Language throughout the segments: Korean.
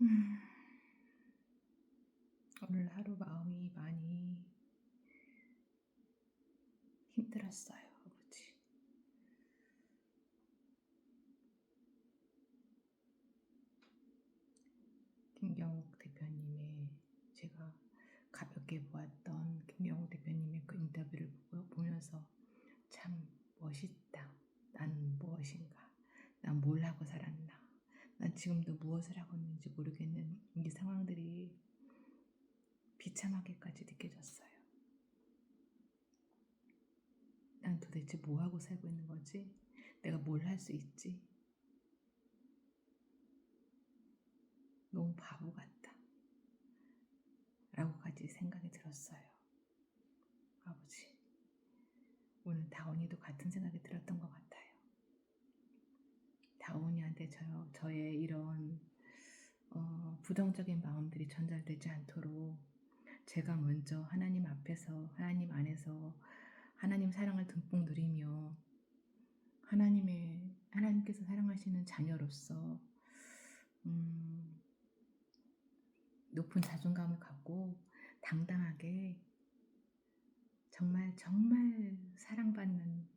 음, 오늘 하루 마음이 많이 힘들었어요, 아버지. 김경욱 대표님의 제가 가볍게 보았던 김경욱 대표님의 그 인터뷰를 보면서 참 멋있다. 난 무엇인가? 난 뭘 하고 살았나? 난 지금도 무엇을 하고 있는지 모르겠는 이 상황들이 비참하게까지 느껴졌어요. 난 도대체 뭐 하고 살고 있는 거지? 내가 뭘 할 수 있지? 너무 바보 같다. 라고까지 생각이 들었어요. 아버지. 오늘 다원이도 같은 생각이 들었던 것 같아요. 다원이한테 저, 저의 이런 어, 부정적인 마음들이 전달되지 않도록 제가 먼저 하나님 앞에서 하나님 안에서 하나님 사랑을 듬뿍 누리며 하나님의 하나님께서 사랑하시는 자녀로서 음, 높은 자존감을 갖고 당당하게 정말 정말 사랑받는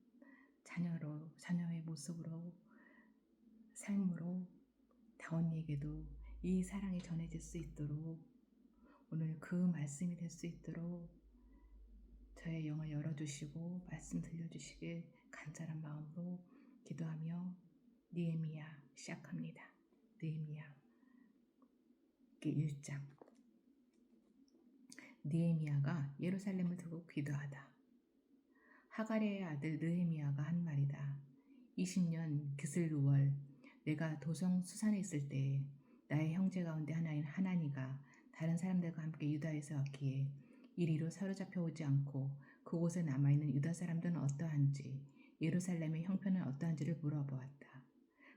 자녀로 자녀의 모습으로 삶으로 다원이에게도 이 사랑이 전해질 수 있도록 오늘 그 말씀이 될 수 있도록 저의 영을 열어주시고 말씀 들려주시길 간절한 마음으로 기도하며 니에미야 시작합니다. 니에미야 1장 니에미야가 예루살렘을 두고 기도하다. 하가레의 아들 느헤미야가 한 말이다. 20년 기슬루월 내가 도성 수산에 있을 때 나의 형제 가운데 하나인 하나니가 다른 사람들과 함께 유다에서 왔기에 이리로 사로잡혀 오지 않고 그곳에 남아있는 유다 사람들은 어떠한지 예루살렘의 형편은 어떠한지를 물어보았다.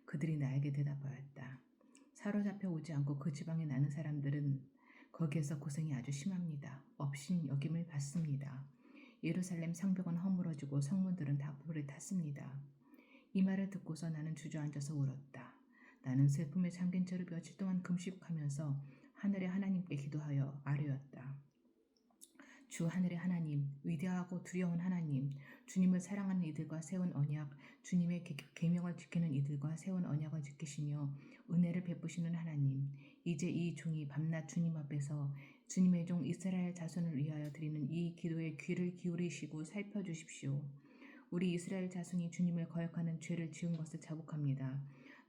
그들이 나에게 대답하였다. 사로잡혀 오지 않고 그 지방에 나는 사람들은 거기에서 고생이 아주 심합니다. 업신 여김을 받습니다. 예루살렘 성벽은 허물어지고 성문들은 다 불에 탔습니다. 이 말을 듣고서 나는 주저앉아서 울었다. 나는 슬픔에 잠긴 채로 며칠 동안 금식하면서 하늘의 하나님께 기도하여 아뢰었다. 주 하늘의 하나님, 위대하고 두려운 하나님, 주님을 사랑하는 이들과 세운 언약, 주님의 계명을 지키는 이들과 세운 언약을 지키시며 은혜를 베푸시는 하나님, 이제 이 종이 밤낮 주님 앞에서 주님의 종 이스라엘 자손을 위하여 드리는 이 기도에 귀를 기울이시고 살펴주십시오. 우리 이스라엘 자손이 주님을 거역하는 죄를 지은 것을 자복합니다.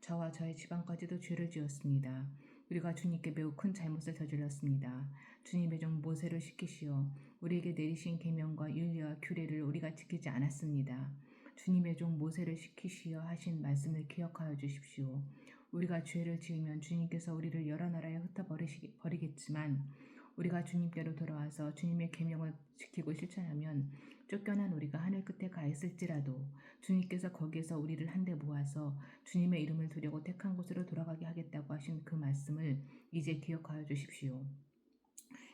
저와 저의 집안까지도 죄를 지었습니다. 우리가 주님께 매우 큰 잘못을 저질렀습니다. 주님의 종 모세를 시키시어 우리에게 내리신 계명과 윤리와 규례를 우리가 지키지 않았습니다. 주님의 종 모세를 시키시어 하신 말씀을 기억하여 주십시오. 우리가 죄를 지으면 주님께서 우리를 여러 나라에 흩어버리겠지만 우리가 주님께로 돌아와서 주님의 계명을 지키고 실천하면 쫓겨난 우리가 하늘 끝에 가 있을지라도 주님께서 거기에서 우리를 한데 모아서 주님의 이름을 두려고 택한 곳으로 돌아가게 하겠다고 하신 그 말씀을 이제 기억하여 주십시오.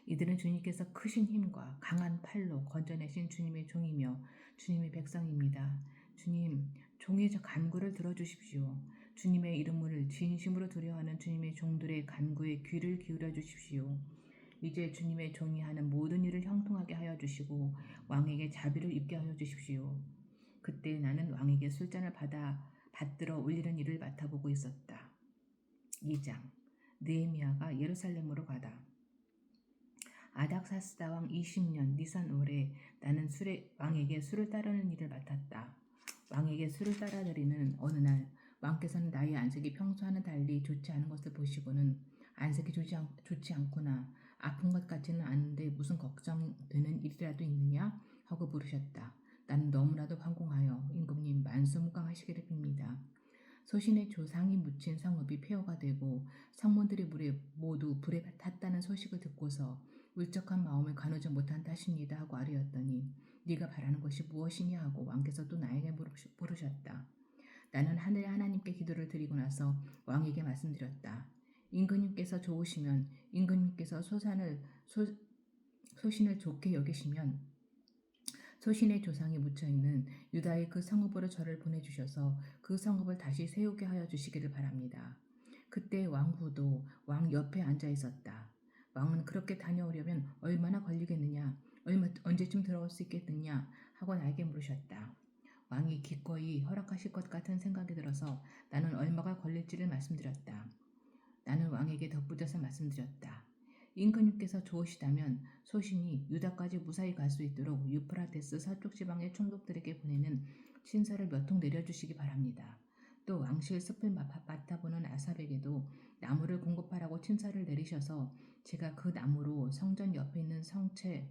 이들은 주님께서 크신 힘과 강한 팔로 건져내신 주님의 종이며 주님의 백성입니다. 주님, 종의 저 간구를 들어주십시오. 주님의 이름을 진심으로 두려워하는 주님의 종들의 간구에 귀를 기울여 주십시오. 이제 주님의 종이 하는 모든 일을 형통하게 하여 주시고 왕에게 자비를 입게 하여 주십시오. 그때 나는 왕에게 술잔을 받아 받들어 올리는 일을 맡아보고 있었다. 2장 느헤미야가 예루살렘으로 가다. 아닥사스다 왕 20년 니산 올해 나는 술에, 왕에게 술을 따르는 일을 맡았다. 왕에게 술을 따라드리는 어느 날 왕께서는 나의 안색이 평소와는 달리 좋지 않은 것을 보시고는 안색이 좋지, 않, 좋지 않구나 아픈 것 같지는 않은데 무슨 걱정되는 일이라도 있느냐? 하고 물으셨다. 나는 너무나도 황공하여 임금님 만수무강하시기를 빕니다. 소신의 조상이 묻힌 성읍이 폐허가 되고 성문들이 물에 모두 불에 탔다는 소식을 듣고서 울적한 마음을 가누지 못한 탓입니다 하고 아뢰었더니 네가 바라는 것이 무엇이냐 하고 왕께서 또 나에게 물으셨다. 나는 하늘의 하나님께 기도를 드리고 나서 왕에게 말씀드렸다. 임금님께서 좋으시면 임금님께서 소산을 소, 소신을 좋게 여기시면 소신의 조상이 묻혀 있는 유다의 그 성읍으로 저를 보내주셔서 그 성읍을 다시 세우게 하여 주시기를 바랍니다. 그때 왕후도 왕 옆에 앉아 있었다. 왕은 그렇게 다녀오려면 얼마나 걸리겠느냐, 얼마, 언제쯤 들어올 수 있겠느냐 하고 나에게 물으셨다. 왕이 기꺼이 허락하실 것 같은 생각이 들어서 나는 얼마가 걸릴지를 말씀드렸다. 나는 왕에게 덧붙여서 말씀드렸다. 임금님께서 좋으시다면 소신이 유다까지 무사히 갈 수 있도록 유프라테스 서쪽 지방의 총독들에게 보내는 신사를 몇 통 내려주시기 바랍니다. 또 왕실 숲을 맡아- 맡아보는 아삽에게도 나무를 공급하라고 친사를 내리셔서 제가 그 나무로 성전 옆에 있는 성체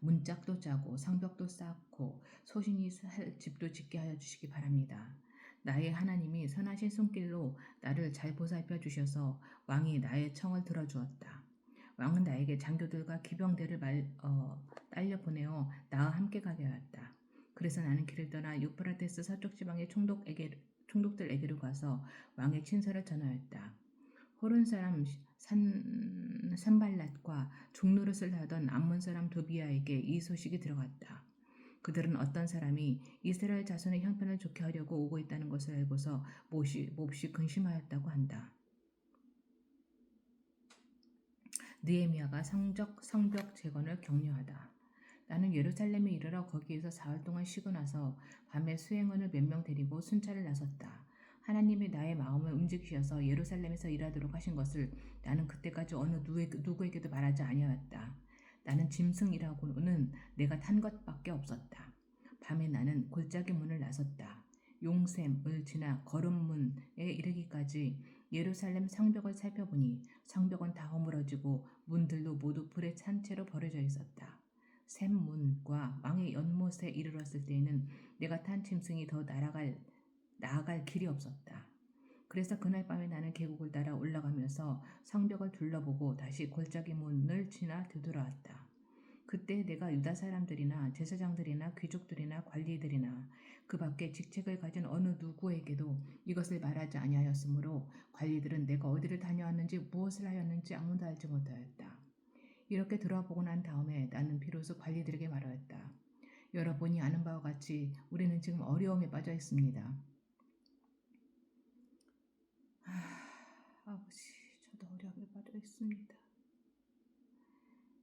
문짝도 짜고 상벽도 쌓고 소신이 살 집도 짓게 하여 주시기 바랍니다. 나의 하나님이 선하신 손길로 나를 잘 보살펴 주셔서 왕이 나의 청을 들어주었다. 왕은 나에게 장교들과 기병대를 말, 어, 딸려 보내어 나와 함께 가게 하였다. 그래서 나는 길을 떠나 유프라테스 서쪽 지방의 총독에게, 총독들에게로 가서 왕의 친서를 전하였다. 호른 사람 산, 산발랏과 종노릇을 하던 암몬 사람 도비아에게 이 소식이 들어갔다. 그들은 어떤 사람이 이스라엘 자손의 형편을 좋게 하려고 오고 있다는 것을 알고서 몹시, 몹시 근심하였다고 한다. 느에미아가 성적 성벽 재건을 격려하다. 나는 예루살렘에 이르러 거기에서 사흘 동안 쉬고 나서 밤에 수행원을 몇 명 데리고 순찰을 나섰다. 하나님이 나의 마음을 움직이셔서 예루살렘에서 일하도록 하신 것을 나는 그때까지 어느 누구에게, 누구에게도 말하지 아니하였다. 나는 짐승이라고는 내가 탄 것밖에 없었다. 밤에 나는 골짜기 문을 나섰다. 용샘을 지나 거름문에 이르기까지 예루살렘 성벽을 살펴보니 성벽은 다 허물어지고 문들도 모두 불에 찬 채로 버려져 있었다. 샘문과 왕의 연못에 이르렀을 때에는 내가 탄 짐승이 더 날아갈 나아갈 길이 없었다. 그래서 그날 밤에 나는 계곡을 따라 올라가면서 성벽을 둘러보고 다시 골짜기 문을 지나 되돌아왔다. 그때 내가 유다 사람들이나 제사장들이나 귀족들이나 관리들이나 그 밖에 직책을 가진 어느 누구에게도 이것을 말하지 아니하였으므로 관리들은 내가 어디를 다녀왔는지 무엇을 하였는지 아무도 알지 못하였다. 이렇게 돌아보고 난 다음에 나는 비로소 관리들에게 말하였다. 여러분이 아는 바와 같이 우리는 지금 어려움에 빠져 있습니다. 아, 아버지, 저도 있습니다.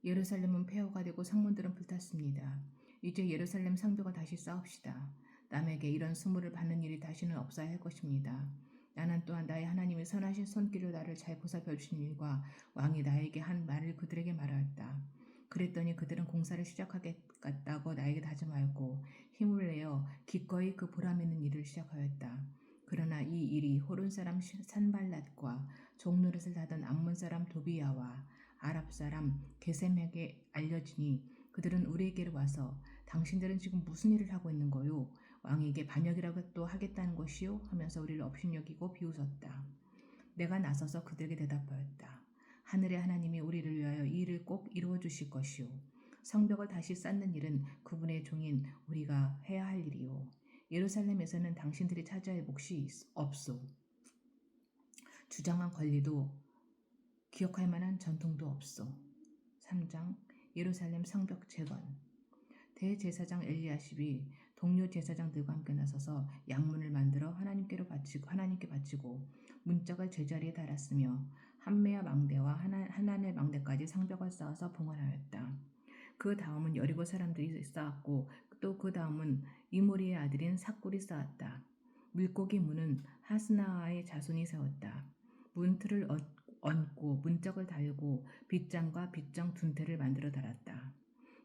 예루살렘은 폐허가 되고 성문들은 불탔습니다. 이제 예루살렘 상벽을 다시 쌓읍시다. 남에게 이런 수모를 받는 일이 다시는 없어야 할 것입니다. 나는 또한 나의 하나님의 선하신 손길로 나를 잘 보살펴 주신 일과 왕이 나에게 한 말을 그들에게 말하였다. 그랬더니 그들은 공사를 시작하겠다고 나에게 다짐하였고 힘을 내어 기꺼이 그 보람 있는 일을 시작하였다. 그러나 이 일이 호른 사람 산발랏과 종노릇을 하던 암몬 사람 도비야와 아랍 사람 게셈에게 알려지니 그들은 우리에게로 와서 당신들은 지금 무슨 일을 하고 있는 거요? 왕에게 반역이라고 또 하겠다는 것이요? 하면서 우리를 업신여기고 비웃었다. 내가 나서서 그들에게 대답하였다. 하늘의 하나님이 우리를 위하여 이 일을 꼭 이루어 주실 것이요. 성벽을 다시 쌓는 일은 그분의 종인 우리가 해야 할 일이요. 예루살렘에서는 당신들이 차지할 몫이 없소. 주장한 권리도 기억할 만한 전통도 없소. 3장 예루살렘 성벽 재건 대제사장 엘리야십이 동료 제사장들과 함께 나서서 양문을 만들어 하나님께로 바치고 하나님께 바치고 문짝을 제자리에 달았으며 한메아 망대와 하나, 하나넬 망대까지 성벽을 쌓아서 봉헌하였다. 그 다음은 여리고 사람들이 쌓았고 또 그 다음은 이모리의 아들인 삭굴이 쌓았다. 물고기 문은 하스나아의 자손이 세웠다. 문틀을 얹고 문짝을 달고 빗장과 빗장 둔태를 만들어 달았다.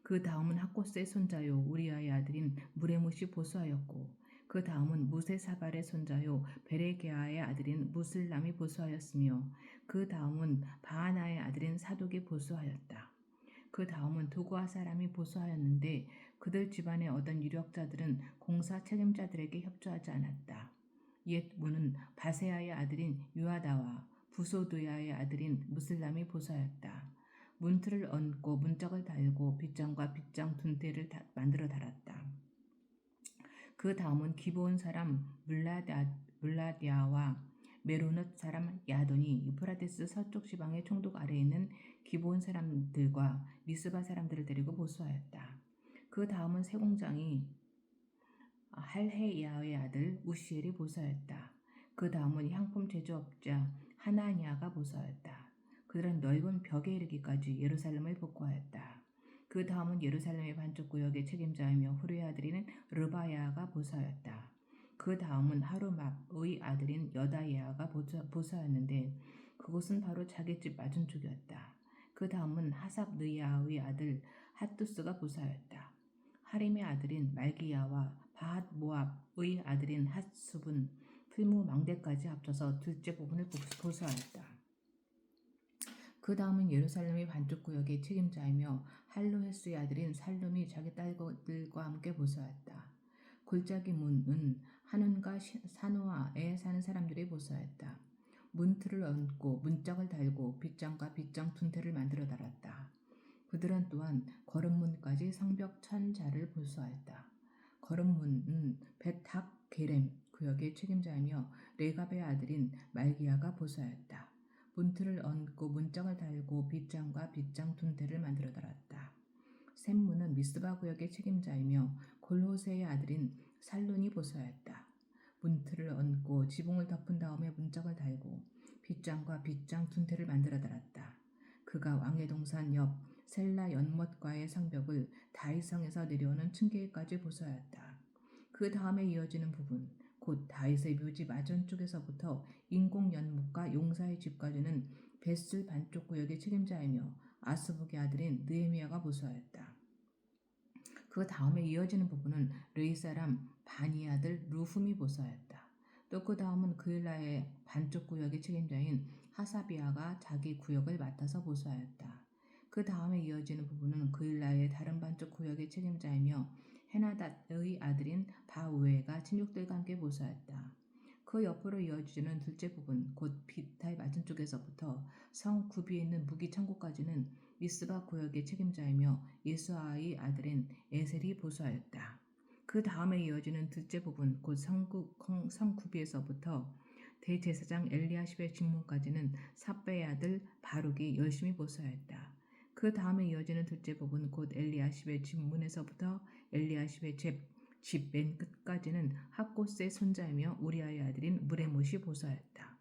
그 다음은 학고스의 손자요 우리아의 아들인 무레무시 보수하였고 그 다음은 무세사발의 손자요 베레게아의 아들인 무슬람이 보수하였으며 그 다음은 바하나의 아들인 사독이 보수하였다. 그 다음은 도구아 사람이 보수하였는데 그들 집안의 어떤 유력자들은 공사 책임자들에게 협조하지 않았다. 옛 문은 바세아의 아들인 유아다와 부소드야의 아들인 무슬람이 보수하였다. 문틀을 얹고 문짝을 달고 빗장과 빗장 둔대를 다, 만들어 달았다. 그 다음은 기브온 사람 물라디아, 물라디아와 메로넛 사람 야돈이 유프라테스 서쪽 지방의 총독 아래에 있는 기브온 사람들과 미스바 사람들을 데리고 보수하였다. 그 다음은 세공장이 할헤야의 아들 우시엘이 보수하였다. 그 다음은 향품 제조업자 하나니아가 보서하였다. 그들은 넓은 벽에 이르기까지 예루살렘을 복구하였다. 그 다음은 예루살렘의 반쪽 구역의 책임자이며 후르의 아들인 르바야가 보서하였다. 그 다음은 하루막의 아들인 여다예아가 보서하였는데 그곳은 바로 자기 집 맞은 쪽이었다. 그 다음은 하삽 느야의 아들 핫두스가 보서하였다. 하림의 아들인 말기야와 바핫 모압의 아들인 핫숲은 풀무 망대까지 합쳐서 둘째 부분을 보수하였다. 그 다음은 예루살렘의 반쪽 구역의 책임자이며 할로헤스의 아들인 살룸이 자기 딸들과 함께 보수하였다. 골짜기 문은 하눈과 사노아에 사는 사람들이 보수하였다. 문틀을 얹고 문짝을 달고 빗장과 빗장 둔태를 만들어 달았다. 그들은 또한 거름문까지 성벽 천자를 보수하였다. 거름문은 베탁 게렘 구역의 책임자이며 레갑의 아들인 말기야가 보수하였다. 문틀을 얹고 문짝을 달고 빗장과 빗장 둔태를 만들어 달았다. 샘문은 미스바 구역의 책임자이며 골호세의 아들인 살론이 보수하였다. 문틀을 얹고 지붕을 덮은 다음에 문짝을 달고 빗장과 빗장 둔태를 만들어 달았다. 그가 왕의 동산 옆 셀라 연못과의 성벽을 다이성에서 내려오는 층계까지 보수하였다. 그 다음에 이어지는 부분, 곧 다윗의 묘지 맞은 쪽에서부터 인공 연못과 용사의 집까지는 벳술 반쪽 구역의 책임자이며 아스북의 아들인 느에미아가 보수하였다. 그 다음에 이어지는 부분은 르이 사람 바니 아들 루훔이 보수하였다. 또 그 다음은 그일라의 반쪽 구역의 책임자인 하사비아가 자기 구역을 맡아서 보수하였다. 그 다음에 이어지는 부분은 그일라의 다른 반쪽 구역의 책임자이며 헤나닷의 아들인 바우에가 친족들과 함께 보수하였다. 그 옆으로 이어지는 둘째 부분, 곧 비탈 맞은 쪽에서부터 성 구비에 있는 무기 창고까지는 미스바 구역의 책임자이며 예수아의 아들인 에셀이 보수하였다. 그 다음에 이어지는 둘째 부분, 곧 성구, 성구비에서부터 대제사장 엘리아십의 직무까지는 삽베의 아들 바룩이 열심히 보수하였다. 그 다음에 이어지는 둘째 부분, 곧 엘리아십의 집문에서부터 엘리아십의 집맨 끝까지는 학고스의 손자이며 우리아의 아들인 무레못이 보수하였다.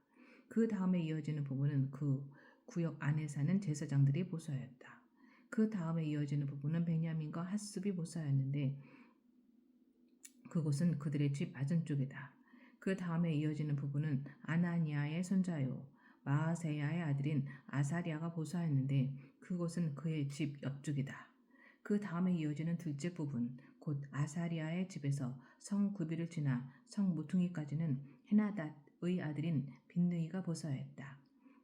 그 다음에 이어지는 부분은 그 구역 안에 사는 제사장들이 보수하였다. 그 다음에 이어지는 부분은 베냐민과 핫습이 보수하였는데 그곳은 그들의 집 맞은쪽이다. 그 다음에 이어지는 부분은 아나니아의 손자요 마아세야의 아들인 아사리아가 보수하였는데 그곳은 그의 집 옆쪽이다. 그 다음에 이어지는 둘째 부분, 곧 아사리아의 집에서 성 구비를 지나 성 모퉁이까지는 헤나닷의 아들인 빈느이가 보서했다.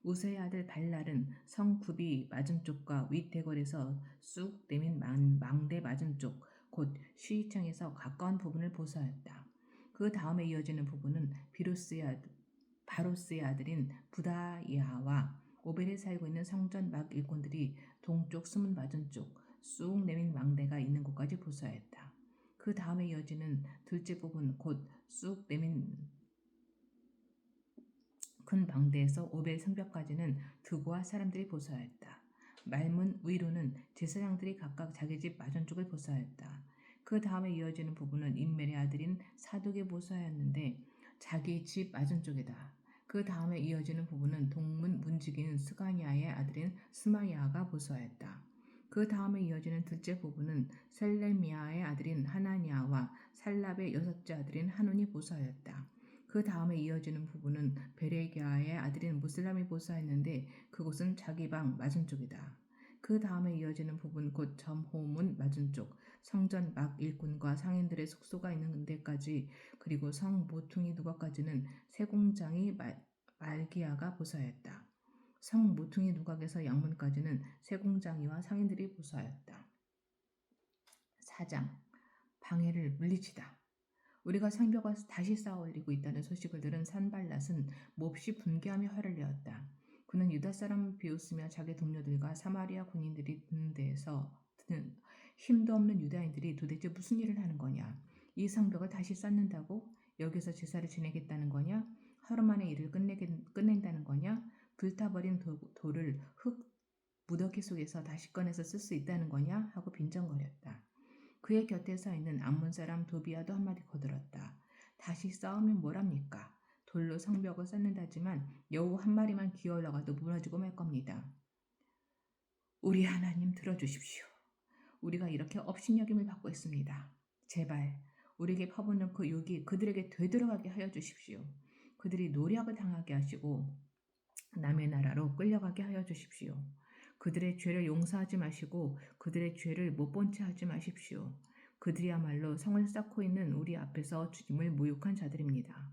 우세의 아들 발랄은 성 구비 맞은쪽과 윗대궐에서 쑥 내민 망대 맞은쪽, 곧 시위창에서 가까운 부분을 보서했다. 그 다음에 이어지는 부분은 비로스의 아들, 바로스의 아들인 부다야와 오벨에 살고 있는 성전 막 일꾼들이 동쪽 수문 맞은쪽 쑥 내민 망대가 있는 곳까지 보수하였다. 그 다음에 이어지는 둘째 부분 곧 쑥 내민 큰 망대에서 오벨 성벽까지는 두고와 사람들이 보수하였다. 말문 위로는 제사장들이 각각 자기 집 맞은쪽을 보수하였다. 그 다음에 이어지는 부분은 인멜의 아들인 사독의 보수하였는데 자기 집 맞은쪽이다. 그 다음에 이어지는 부분은 동문 문지기는 스가니아의 아들인 스마야가 보수하였다. 그 다음에 이어지는 둘째 부분은 셀레미아의 아들인 하나니아와 살랍의 여섯째 아들인 하논이 보수하였다. 그 다음에 이어지는 부분은 베레기아의 아들인 무슬람이 보수하였는데 그곳은 자기 방 맞은쪽이다. 그 다음에 이어지는 부분 곧 점호문 맞은쪽 성전 막 일꾼과 상인들의 숙소가 있는 데까지 그리고 성 모퉁이 누각까지는 세공장이 말, 말기야가 보사였다. 성 모퉁이 누각에서 양문까지는 세공장이와 상인들이 보사였다. 사장 방해를 물리치다. 우리가 성벽을 다시 쌓아 올리고 있다는 소식을 들은 산발랏은 몹시 분개하며 화를 내었다. 그는 유다 사람을 비웃으며 자기 동료들과 사마리아 군인들이 듣는 데에서 듣는 힘도 없는 유다인들이 도대체 무슨 일을 하는 거냐? 이 성벽을 다시 쌓는다고? 여기서 제사를 지내겠다는 거냐? 하루 만에 일을 끝내게, 끝낸다는 거냐? 불타버린 도, 돌을 흙 무더기 속에서 다시 꺼내서 쓸 수 있다는 거냐? 하고 빈정거렸다. 그의 곁에 서 있는 암몬 사람 도비아도 한마디 거들었다. 다시 싸우면 뭐랍니까? 돌로 성벽을 쌓는다지만 여우 한 마리만 기어 올라가도 무너지고 말 겁니다. 우리 하나님 들어주십시오. 우리가 이렇게 업신여김을 받고 있습니다. 제발 우리에게 퍼붓는 그 욕이 그들에게 되돌아가게 하여 주십시오. 그들이 노력을 당하게 하시고 남의 나라로 끌려가게 하여 주십시오. 그들의 죄를 용서하지 마시고 그들의 죄를 못 본 채 하지 마십시오. 그들이야말로 성을 쌓고 있는 우리 앞에서 주님을 모욕한 자들입니다.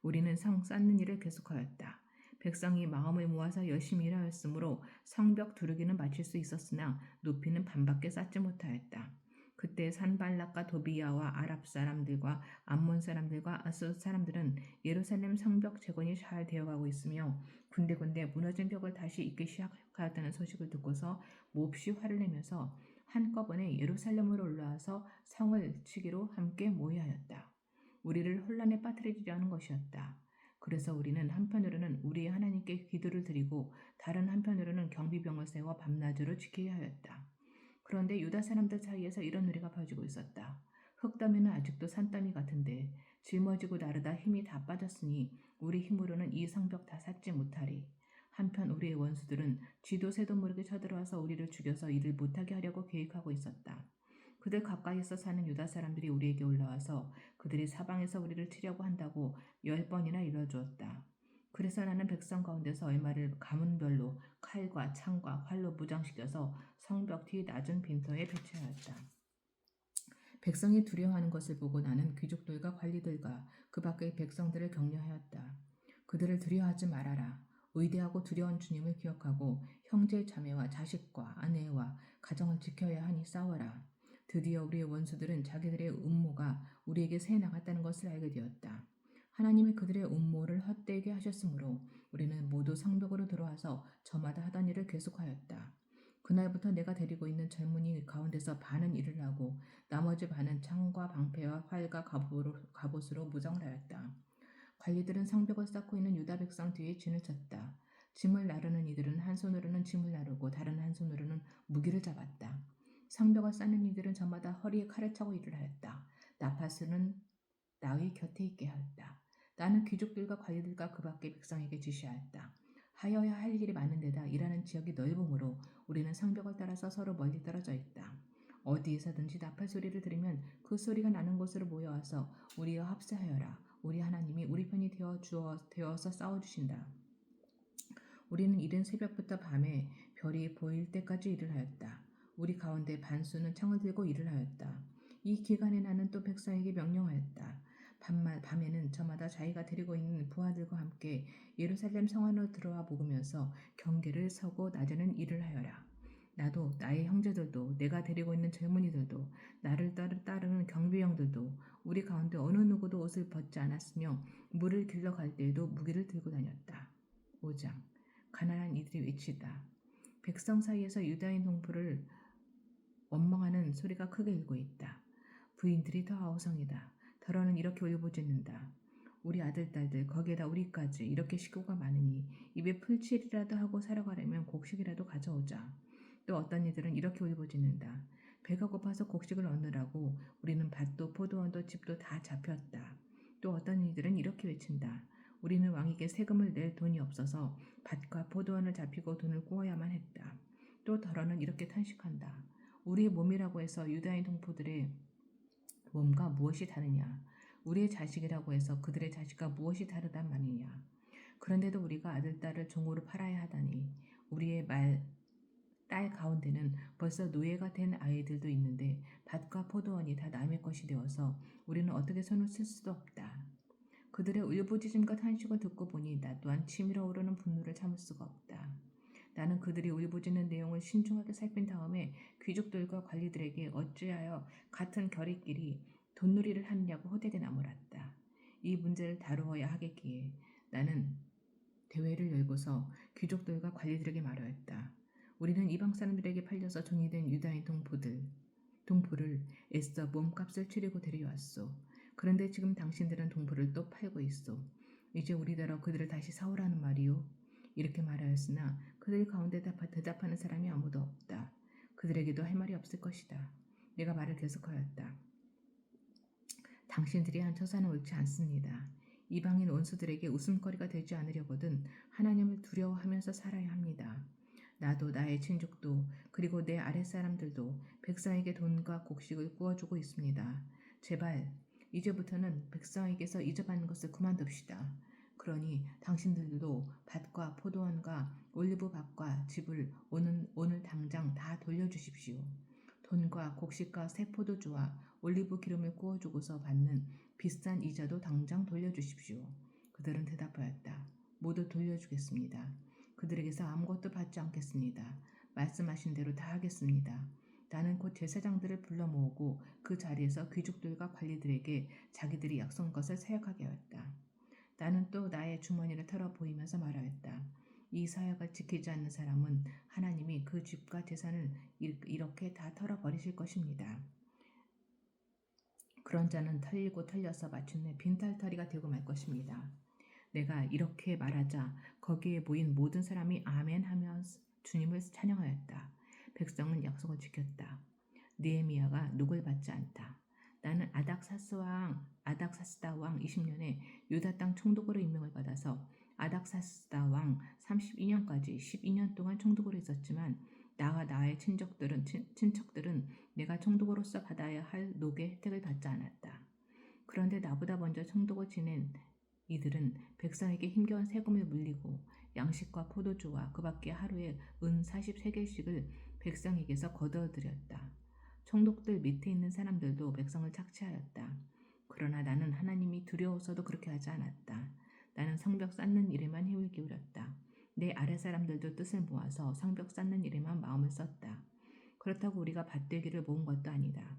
우리는 성 쌓는 일을 계속하였다. 백성이 마음을 모아서 열심히 일하였으므로 성벽 두르기는 마칠 수 있었으나 높이는 반밖에 쌓지 못하였다. 그때 산발락과 도비야와 아랍 사람들과 암몬 사람들과 아스 사람들은 예루살렘 성벽 재건이 잘 되어가고 있으며 군데군데 무너진 벽을 다시 잇기 시작 하였다는 소식을 듣고서 몹시 화를 내면서 한꺼번에 예루살렘으로 올라와서 성을 치기로 함께 모여하였다. 우리를 혼란에 빠뜨리려 하는 것이었다. 그래서 우리는 한편으로는 우리의 하나님께 기도를 드리고 다른 한편으로는 경비병을 세워 밤낮으로 지켜야 하였다. 그런데 유다 사람들 사이에서 이런 노래가 퍼지고 있었다. 흙더미는 아직도 산더미 같은데 짊어지고 나르다 힘이 다 빠졌으니 우리 힘으로는 이 성벽 다 쌓지 못하리. 한편 우리의 원수들은 쥐도 새도 모르게 쳐들어와서 우리를 죽여서 일을 못하게 하려고 계획하고 있었다. 그들 가까이서 사는 유다 사람들이 우리에게 올라와서 그들이 사방에서 우리를 치려고 한다고 열 번이나 일러주었다. 그래서 나는 백성 가운데서 얼마를 가문별로 칼과 창과 활로 무장시켜서 성벽 뒤 낮은 빈터에 배치하였다. 백성이 두려워하는 것을 보고 나는 귀족들과 관리들과 그 밖의 백성들을 격려하였다. 그들을 두려워하지 말아라. 의대하고 두려운 주님을 기억하고 형제 자매와 자식과 아내와 가정을 지켜야 하니 싸워라. 드디어 우리의 원수들은 자기들의 음모가 우리에게 새 나갔다는 것을 알게 되었다. 하나님이 그들의 음모를 헛되게 하셨으므로 우리는 모두 성벽으로 들어와서 저마다 하던 일을 계속하였다. 그날부터 내가 데리고 있는 젊은이 가운데서 반은 일을 하고 나머지 반은 창과 방패와 활과 갑옷으로, 무장을 하였다. 관리들은 성벽을 쌓고 있는 유다 백성 뒤에 진을 쳤다. 짐을 나르는 이들은 한 손으로는 짐을 나르고 다른 한 손으로는 무기를 잡았다. 성벽을 쌓는 이들은 저마다 허리에 칼을 차고 일을 하였다. 나파수는 나의 곁에 있게 하였다. 나는 귀족들과 관리들과 그 밖의 백성에게 지시하였다. 하여야 할 일이 많은 데다 일하는 지역이 넓으므로 우리는 성벽을 따라서 서로 멀리 떨어져 있다. 어디에서든지 나팔 소리를 들으면 그 소리가 나는 곳으로 모여와서 우리와 합세하여라. 우리 하나님이 우리 편이 되어 주어 되어서 싸워 주신다. 우리는 이른 새벽부터 밤에 별이 보일 때까지 일을 하였다. 우리 가운데 반수는 창을 들고 일을 하였다. 이 기간에 나는 또 백성에게 명령하였다. 밤마, 밤에는 저마다 자기가 데리고 있는 부하들과 함께 예루살렘 성 안으로 들어와 먹으면서 경계를 서고 낮에는 일을 하여라. 나도 나의 형제들도 내가 데리고 있는 젊은이들도 나를 따르는 경비형들도 우리 가운데 어느 누구도 옷을 벗지 않았으며 물을 길러 갈 때에도 무기를 들고 다녔다. 5장 가난한 이들이 외치다. 백성 사이에서 유다인 동포를 원망하는 소리가 크게 일고 있다. 부인들이 더 아우성이다. 더러는 이렇게 울부짖는다. 우리 아들, 딸들, 거기에다 우리까지 이렇게 식구가 많으니 입에 풀칠이라도 하고 살아가려면 곡식이라도 가져오자. 또 어떤 이들은 이렇게 울부짖는다. 배가 고파서 곡식을 얻느라고 우리는 밭도 포도원도 집도 다 잡혔다. 또 어떤 이들은 이렇게 외친다. 우리는 왕에게 세금을 낼 돈이 없어서 밭과 포도원을 잡히고 돈을 꾸어야만 했다. 또 더러는 이렇게 탄식한다. 우리의 몸이라고 해서 유다인 동포들의 몸과 무엇이 다르냐? 우리의 자식이라고 해서 그들의 자식과 무엇이 다르단 말이냐? 그런데도 우리가 아들, 딸을 종으로 팔아야 하다니 우리의 말, 딸 가운데는 벌써 노예가 된 아이들도 있는데 밭과 포도원이 다 남의 것이 되어서 우리는 어떻게 손을 쓸 수도 없다. 그들의 울부짖음과 탄식을 듣고 보니 나 또한 치밀어 오르는 분노를 참을 수가 없다. 나는 그들이 울부짖는 내용을 신중하게 살핀 다음에 귀족들과 관리들에게 어찌하여 같은 결의끼리 돈놀이를 하느냐고 호되게 나무랐다. 이 문제를 다루어야 하겠기에 나는 대회를 열고서 귀족들과 관리들에게 말하였다. 우리는 이방 사람들에게 팔려서 종이 된 유다인 동포들, 동포를 애써 몸값을 치르고 데려왔소. 그런데 지금 당신들은 동포를 또 팔고 있소. 이제 우리더러 그들을 다시 사오라는 말이오. 이렇게 말하였으나 그들 가운데 대답하는 사람이 아무도 없다. 그들에게도 할 말이 없을 것이다. 내가 말을 계속하였다. 당신들이 한 처사는 옳지 않습니다. 이방인 원수들에게 웃음거리가 되지 않으려거든 하나님을 두려워하면서 살아야 합니다. 나도 나의 친족도 그리고 내 아랫사람들도 백성에게 돈과 곡식을 구워주고 있습니다. 제발 이제부터는 백성에게서 이접하는 것을 그만둡시다. 그러니 당신들도 밭과 포도원과 올리브 밭과 집을 오늘, 오늘 당장 다 돌려주십시오. 돈과 곡식과 새 포도주와 올리브 기름을 구워주고서 받는 비싼 이자도 당장 돌려주십시오. 그들은 대답하였다. 모두 돌려주겠습니다. 그들에게서 아무것도 받지 않겠습니다. 말씀하신 대로 다 하겠습니다. 나는 곧 제사장들을 불러 모으고 그 자리에서 귀족들과 관리들에게 자기들이 약속한 것을 사역하게 하였다. 나는 또 나의 주머니를 털어 보이면서 말하였다. 이 사역을 지키지 않는 사람은 하나님이 그 집과 재산을 이렇게 다 털어버리실 것입니다. 그런 자는 털리고 털려서 마침내 빈털터리가 되고 말 것입니다. 내가 이렇게 말하자 거기에 모인 모든 사람이 아멘 하며 주님을 찬양하였다. 백성은 약속을 지켰다. 느헤미야가 누굴 받지 않다. 나는 아닥사스 왕, 아닥사스다 왕 20년에 유다 땅 총독으로 임명을 받아서 아닥사스다 왕 32년까지 12년 동안 총독으로 있었지만 나와 나의 친족들은 친, 친척들은 내가 총독으로서 받아야 할 녹의 혜택을 받지 않았다. 그런데 나보다 먼저 총독을 지낸 이들은 백성에게 힘겨운 세금을 물리고 양식과 포도주와 그 밖에 하루에 은 43개씩을 백성에게서 거두어들였다. 총독들 밑에 있는 사람들도 백성을 착취하였다. 그러나 나는 하나님이 두려워서도 그렇게 하지 않았다. 나는 성벽 쌓는 일에만 힘을 기울였다. 내 아래 사람들도 뜻을 모아서 성벽 쌓는 일에만 마음을 썼다. 그렇다고 우리가 밭되기를 모은 것도 아니다.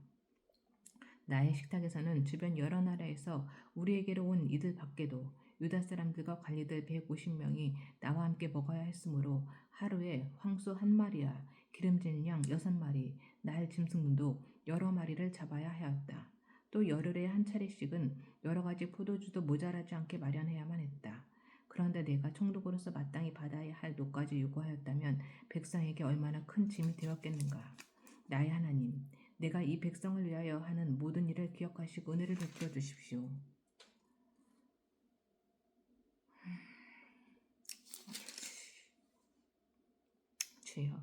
나의 식탁에서는 주변 여러 나라에서 우리에게로 온 이들 밖에도 유다 사람들과 관리들 150명이 나와 함께 먹어야 했으므로 하루에 황소 한 마리와 기름진 양 여섯 마리, 날 짐승도 여러 마리를 잡아야 하였다. 또 열흘에 한 차례씩은 여러 가지 포도주도 모자라지 않게 마련해야만 했다. 그런데 내가 총독으로서 마땅히 받아야 할 노까지 요구하였다면 백성에게 얼마나 큰 짐이 되었겠는가. 나의 하나님, 내가 이 백성을 위하여 하는 모든 일을 기억하시고 은혜를 베풀어 주십시오. 주여,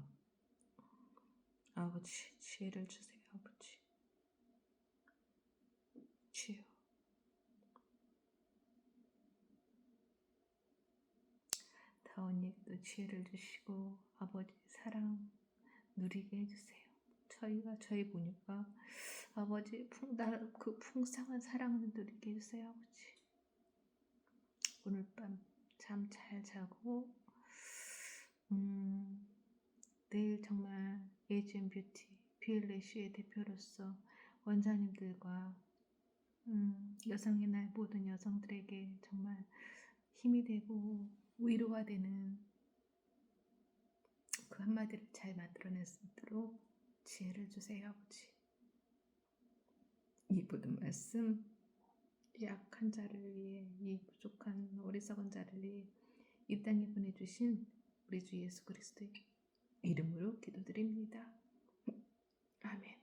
아버지, 지혜를 주세요, 아버지. 주여. 다원님도 지혜를 주시고 아버지 사랑 누리게 해주세요. 저희가 저희 보니까 아버지 풍달 그 풍성한 사랑을 누리게 해주세요, 아버지. 오늘 밤 잠 잘 자고 음, 내일 정말 에이지앤 뷰티 비엘레시의 대표로서 원장님들과 음, 여성의 날 모든 여성들에게 정말 힘이 되고 위로가 되는 그 한마디를 잘 만들어낼 수 있도록 지혜를 주세요, 아버지. 이 모든 말씀, 약한 자를 위해, 이 부족한 어리석은 자를 위해 이 땅에 보내주신 우리 주 예수 그리스도의 이름으로 기도드립니다. 아멘.